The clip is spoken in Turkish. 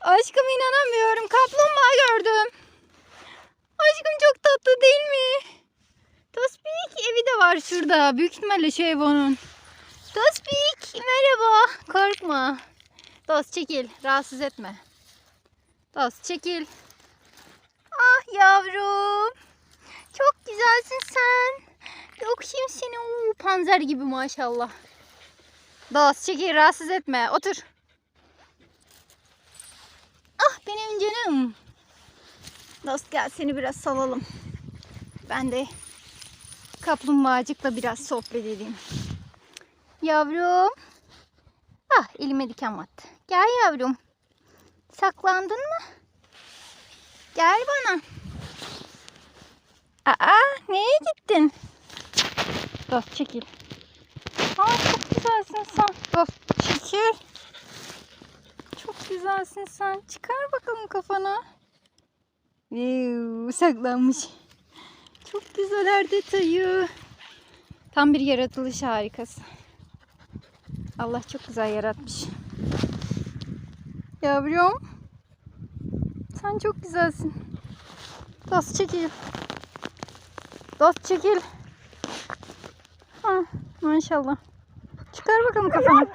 Aşkım inanamıyorum. Kaplumbağa gördüm. Aşkım çok tatlı değil mi? Tospik evi de var şurada. Büyük ihtimalle şu ev onun. Tospik merhaba. Korkma. Dost çekil. Rahatsız etme. Dost çekil. Ah yavrum. Çok güzelsin sen. Yokşayım seni. Oo, panzer gibi maşallah. Dost çekil rahatsız etme. Otur. Benim canım. Dost gel seni biraz salalım. Ben de kaplumbağacıkla biraz sohbet edeyim. Yavrum. Ah elime diken battı. Gel yavrum. Saklandın mı? Gel bana. Aa neye gittin? Dost çekil. Aa çok güzelsin sen. Dost çekil. Güzelsin sen. Çıkar bakalım kafana. Viu, saklanmış. Çok güzel her detayı. Tam bir yaratılış harikası. Allah çok güzel yaratmış. Yavrum. Sen çok güzelsin. Dost çekil. Dost çekil. Ha, maşallah. Çıkar bakalım kafanı.